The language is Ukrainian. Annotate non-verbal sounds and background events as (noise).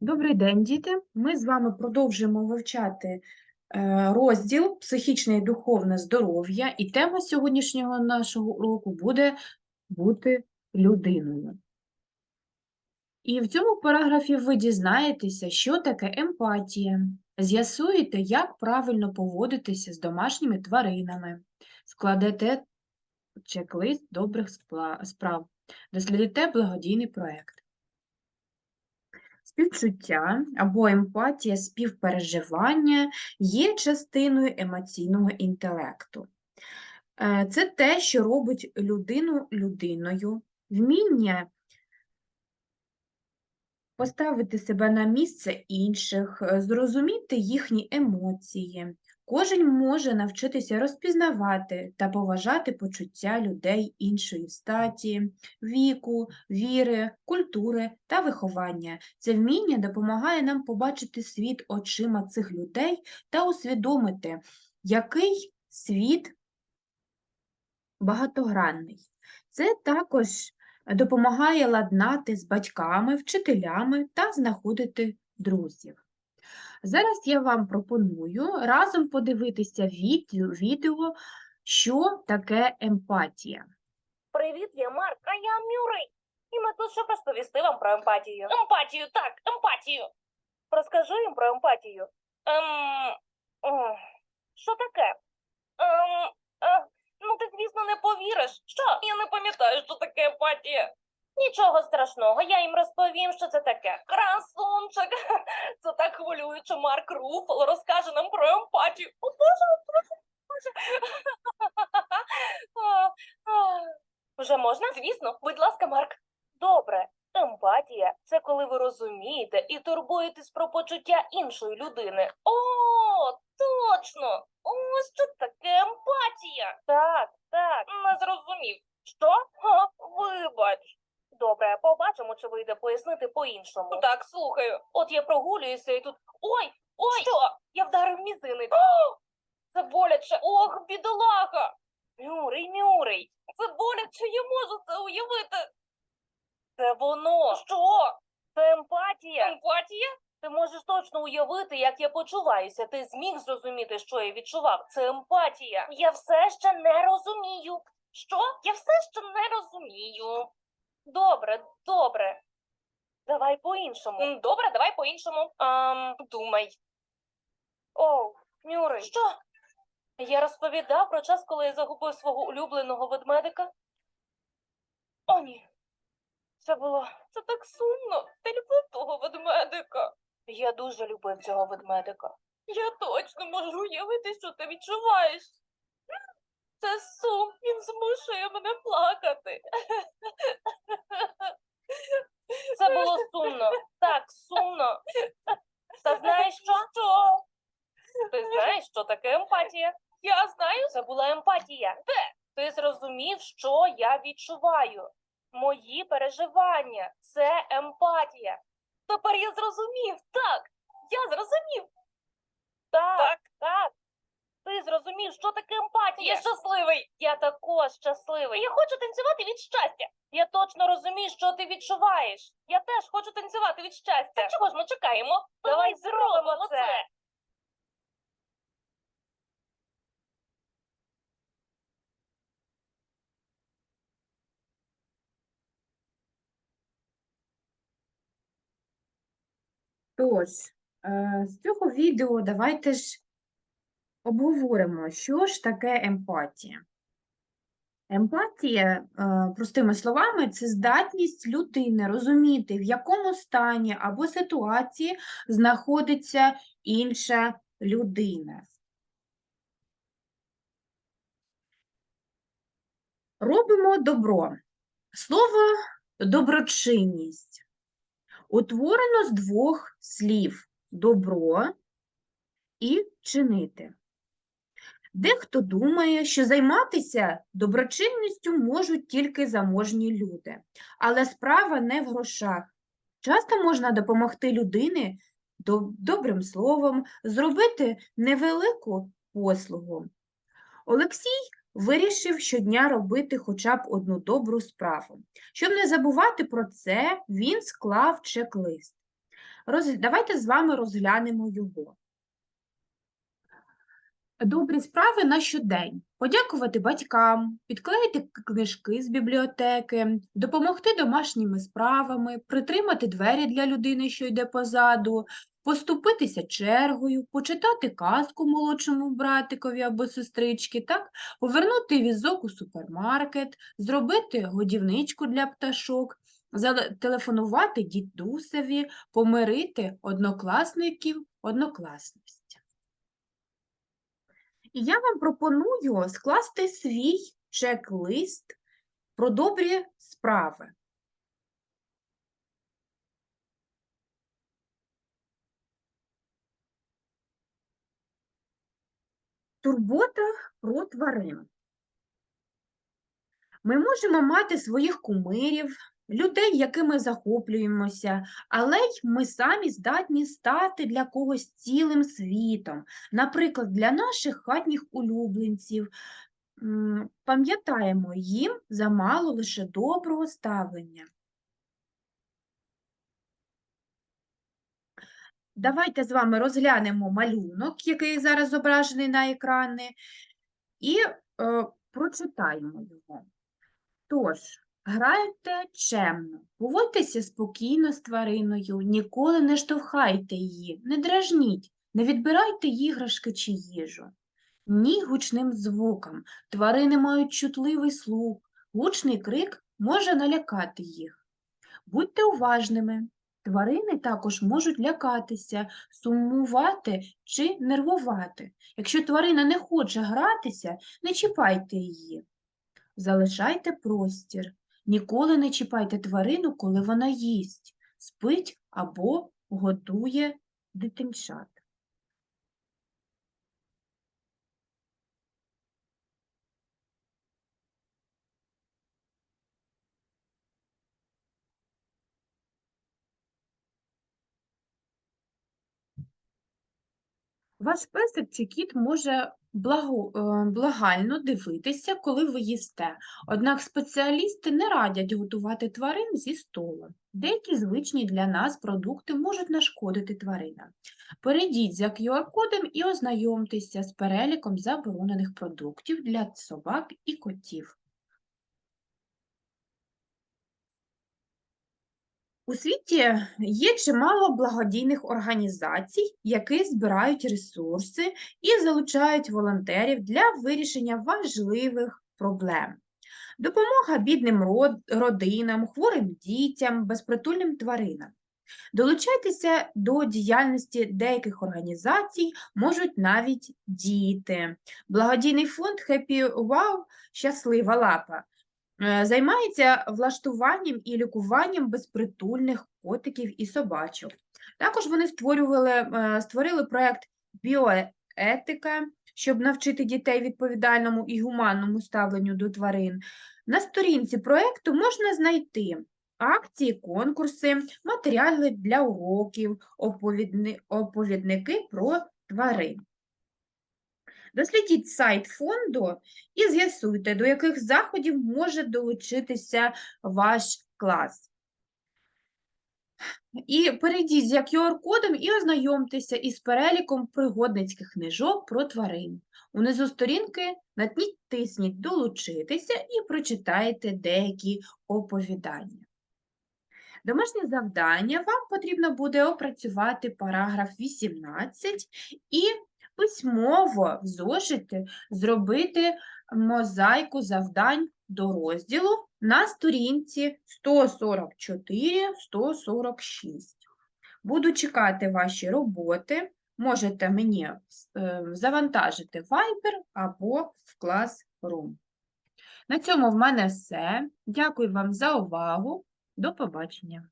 Добрий день, діти. Ми з вами продовжуємо вивчати е, розділ психічне і духовне здоров'я, і тема сьогоднішнього нашого уроку буде бути людиною. І в цьому параграфі ви дізнаєтеся, що таке емпатія, з'ясуєте, як правильно поводитися з домашніми тваринами, складете чек-лист добрих справ, дослідите благодійний проєкт. Співчуття або емпатія, співпереживання є частиною емоційного інтелекту. Е, Це те, що робить людину людиною, вміння поставити себе на місце інших, е, зрозуміти їхні емоції. Кожен може навчитися розпізнавати та поважати почуття людей іншої статі, віку, віри, культури та виховання. Це вміння допомагає нам побачити світ очима цих людей та усвідомити, який світ багатогранний. Це також допомагає ладнати з батьками, вчителями та знаходити друзів. Зараз я вам пропоную разом подивитися відео, що таке емпатія. Привіт, я Марк, а я Мюррей. І ми тут щоб розповісти вам про емпатію. Емпатію, так, емпатію. Розкажи їм про емпатію. Ем, що таке? Ем, е, ну ти, звісно, не повіриш. Що? Я не пам'ятаю, що таке емпатія. Нічого страшного, я їм розповім, що це таке. Красунчик. (laughs) Це так хвилююче, Марк Руфало розкаже нам про емпатію. О, Боже, Боже, Боже. (laughs) Вже можна? Звісно, будь ласка, Марк. Добре. Емпатія це коли ви розумієте і турбуєтесь про почуття іншої людини. О, точно! Ось що таке емпатія. Так, так, не зрозумів. Що? Ха, вибач. Добре, побачимо, чи вийде пояснити по-іншому. Так, слухаю. От я прогулююся і тут. Ой, ой! Що? Я вдарив мізинець. О, це боляче. Ох, бідолаха. Мюрий, Мюрий, це боляче, я можу це уявити. Це воно. Що? Це емпатія. Емпатія? Ти можеш точно уявити, як я почуваюся. Ти зміг зрозуміти, що я відчував. Це емпатія. Я все ще не розумію. Що? Я все ще не розумію. Добре, добре. Давай по-іншому. Добре, давай по-іншому. Ам, думай. О, Мюррей. Що? Я розповідав про час, коли я загубив свого улюбленого ведмедика. Це було це так сумно. Ти любив того ведмедика. Я дуже любив цього ведмедика. Я точно можу уявити, що ти відчуваєш. Це сум, він змушує мене плакати. Це було сумно. Так, сумно. Та знаєш що? Що? Ти знаєш, що таке емпатія? Я знаю, це була емпатія. Де? Ти зрозумів, що я відчуваю. Мої переживання це емпатія. Тепер я зрозумів. Так, я зрозумів. Так, так, так. Ти зрозумів, що таке емпатія. Я щасливий. Я також щасливий. Я хочу танцювати від щастя. Я точно розумію, що ти відчуваєш. Я теж хочу танцювати від щастя. Так чого ж ми чекаємо? Давай зробимо це. Тож, е, з цього відео давайте ж обговоримо, що ж таке емпатія. Емпатія, е, простими словами, це здатність людини розуміти, в якому стані або ситуації знаходиться інша людина. Робимо добро. Слово доброчинність утворено з двох слів добро і чинити. Дехто думає, що займатися доброчинністю можуть тільки заможні люди, але справа не в грошах. Часто можна допомогти людині добрим словом, зробити невелику послугу. Олексій вирішив щодня робити хоча б одну добру справу. Щоб не забувати про це, він склав чек-лист. Роз... Давайте з вами розглянемо його. Добрі справи на щодень. Подякувати батькам, підклеїти книжки з бібліотеки, допомогти домашніми справами, притримати двері для людини, що йде позаду, поступитися чергою, почитати казку молодшому братикові або сестрички, так? повернути візок у супермаркет, зробити годівничку для пташок, зателефонувати дідусеві, помирити однокласників, однокласниць. І я вам пропоную скласти свій чек-лист про добрі справи. Турбота про тварин. Ми можемо мати своїх кумирів, людей, якими захоплюємося, але й ми самі здатні стати для когось цілим світом. Наприклад, для наших хатніх улюбленців. Пам'ятаємо, їм замало лише доброго ставлення. Давайте з вами розглянемо малюнок, який зараз зображений на екрані, і е, прочитаємо його. Тож, грайте чемно, поводьтеся спокійно з твариною, ніколи не штовхайте її, не дражніть, не відбирайте іграшки чи їжу. Ні гучним звукам. Тварини мають чутливий слух. Гучний крик може налякати їх. Будьте уважними. Тварини також можуть лякатися, сумувати чи нервувати. Якщо тварина не хоче гратися, не чіпайте її. Залишайте простір. Ніколи не чіпайте тварину, коли вона їсть, спить або годує дитинчат. Ваш песик чи кіт може благо, е, благально дивитися, коли ви їсте. Однак спеціалісти не радять готувати тварин зі столу. Деякі звичні для нас продукти можуть нашкодити тваринам. Перейдіть за QR-кодом і ознайомтеся з переліком заборонених продуктів для собак і котів. У світі є чимало благодійних організацій, які збирають ресурси і залучають волонтерів для вирішення важливих проблем. Допомога бідним родинам, хворим дітям, безпритульним тваринам. Долучайтеся до діяльності деяких організацій, можуть навіть діти. Благодійний фонд Happy Wow Щаслива лапа займається влаштуванням і лікуванням безпритульних котиків і собачок. Також вони створювали, е, створили проєкт Біоетика, щоб навчити дітей відповідальному і гуманному ставленню до тварин. На сторінці проєкту можна знайти акції, конкурси, матеріали для уроків, оповідни- оповідники про тварин. Дослідіть сайт фонду і з'ясуйте, до яких заходів може долучитися ваш клас. І перейдіть за QR-кодом і ознайомтеся із переліком пригодницьких книжок про тварин. Унизу сторінки натніть, тисніть «Долучитися» і прочитайте деякі оповідання. Домашнє завдання вам потрібно буде опрацювати параграф 18 і письмово в зошиті зробити мозаїку завдань до розділу на сторінці 144-146. Буду чекати ваші роботи. Можете мені е, завантажити Viber або в Classroom. На цьому в мене все. Дякую вам за увагу. До побачення.